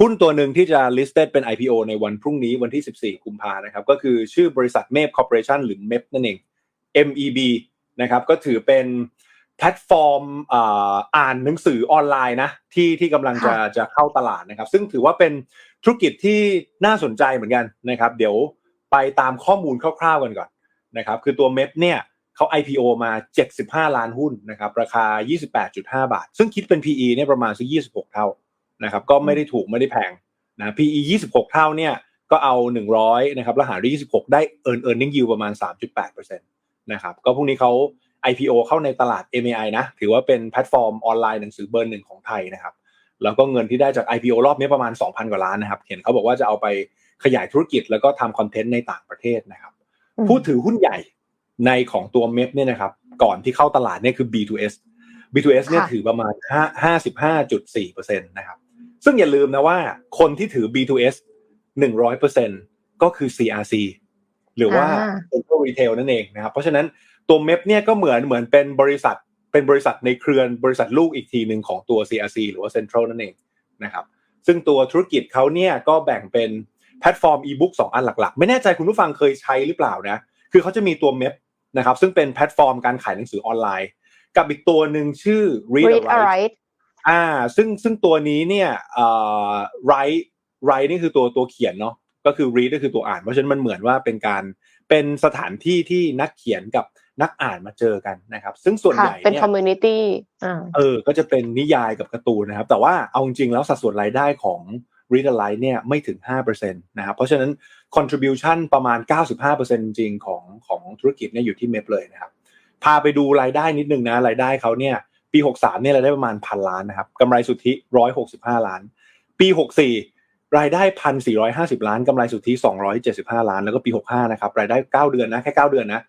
หุ้นตัวหนึ่งที่จะ listed เป็น IPO ในวันพรุ่งนี้วันที่ 14 กุมภานะครับ ก็คือชื่อบริษัทเม p คอร์ปอเรชันหรือ MEP นั่นเอง MEB นะครับ ก็ถือเป็นแพลตฟอร์มอ่าอ่านหนังสือออนไลน์นะที่ที่กำลังจะค่ะจะเข้าตลาดนะครับ ซึ่งถือว่าเป็นธุรกิจที่น่าสนใจเหมือนกันนะครับ เดี๋ยวไปตามข้อมูลคร่าวๆกันก่อนนะครับ คือตัว MEP เนี่ยเขา IPO มา 75 ล้านหุ้นนะครับ ราคา 28.5 บาท ซึ่งคิดเป็น PE เนี่ยประมาณสัก26 เท่า นะครับก็ไม่ได้ถูกไม่ได้แพงนะ PE 26 เท่าเนี่ยก็เอา 100นะครับแล้วหารด้วย26 ได้ earn earning yield ประมาณ 3.8%นะครับก็พรุ่งนี้เขา IPO เข้าในตลาด MAI นะถือว่าเป็นแพลตฟอร์มออนไลน์หนังสือเบอร์หนึ่งของไทยนะครับแล้วก็เงินที่ได้จาก IPO รอบนี้ประมาณ 2,000 กว่าล้านนะครับ เห็นเขาบอกว่าจะเอาไปขยายธุรกิจแล้วก็ทำคอนเทนต์ในต่างประเทศนะครับอืมผู้ถือหุ้นใหญ่ในของตัวเม p เนี่ยนะครับ ก่อนที่เข้าตลาดเนี่ยคือ B2S B2S เนี่ยค่ะถือประมาณ5 55.4%นะครับ ซึ่งอย่าลืมนะว่าคนที่ถือ B2S 100%ก็คือ CRC หรือว่าอ่า Central Retail นั่นเองนะครับ เพราะฉะนั้นตัว MEP เนี่ยก็เหมือนเหมือนเป็นบริษัทเป็นบริษัทในเครือบริษัทลูกอีกทีหนึ่งของตัว CRC หรือว่า Central นั่นเองนะครับซึ่งตัวธุรกิจเขาเนี่ยก็แบ่งเป็นแพลตฟอร์มอีบุ๊กสองอันหลักๆ ไม่แน่ใจคุณผู้ฟังเคยใช้หรือเปล่านะคือเขาจะมีตัว MEP นะครับซึ่งเป็นแพลตฟอร์มการขายหนังสือออนไลน์ กับอีกตัวหนึ่งชื่อ Read read Alike alright อ่า ซึ่งซึ่งตัวนี้เนี่ยเอ่อ write write นี่คือตัวตัวเขียนเนาะก็คือ read ก็คือตัวอ่าน เพราะฉะนั้นมันเหมือนว่าเป็นการเป็นสถานที่ที่นักเขียนกับนักอ่านมาเจอกันนะครับ ซึ่งส่วนใหค่ะญ่เป็นเนี่ย community อ่าเออ ก็จะเป็นนิยายกับการ์ตูนนะครับ แต่ว่าเอาจริงๆแล้วสัดส่วนรายได้ของ Read Alike เนี่ยไม่ถึง 5%นะครับ เพราะฉะนั้น contribution ประมาณ 95%จริงๆของของธุรกิจเนี่ยอยู่ที่เม p เลยนะครับ พาไปดูรายได้นิดนึงนะ รายได้เขาเนี่ย ปี 63เนี่ยรายได้ประมาณพันล้านนะครับกำไรสุทธิ 165 ล้าน ปี 64 รายได้ 1,450 ล้านกำไรสุทธิ 275 ล้าน แล้วก็ปี 65 นะครับรายได้ 9 เดือนนะแค่ 9 เดือนนะ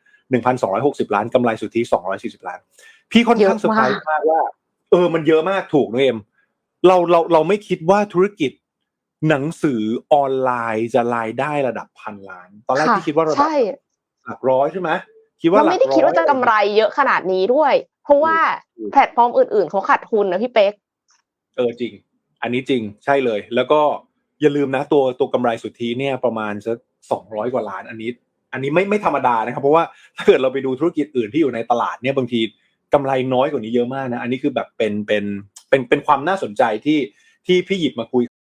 1,260 ล้านกำไรสุทธิ 240 ล้าน พี่ค่อนข้างเยอะมากเซอร์ไพรส์มากว่า เออมันเยอะมากถูกนะเอ็มเราเราเราไม่คิดว่าธุรกิจหนังสือออนไลน์จะรายได้ระดับพันล้าน ตอนแรกค่ะพี่คิดว่าระดับใช่หลักร้อยใช่ไหมคิดว่าเราหลักไม่ได้คิดว่าจะร้อยกำไรเยอะขนาดนี้ด้วย เพราะว่าถูกแพลตฟอร์มอื่นๆเขาขาดทุนนะพี่เป๊กเออจริง อันนี้จริงใช่เลย แล้วก็อย่าลืมนะตัวตัวกำไรสุทธิเนี่ยประมาณสักสองร้อยกว่าล้านอันนี้ อันนี้ไม่ไม่ธรรมดานะครับ เพราะว่าถ้าเกิดเราไปดูธุรกิจอื่นที่อยู่ในตลาดเนี่ยบางทีกำไรน้อยกว่านี้เยอะมากนะ อันนี้คือแบบเป็นเป็นเป็นเป็นความน่าสนใจที่ที่พี่หยิบมาคุย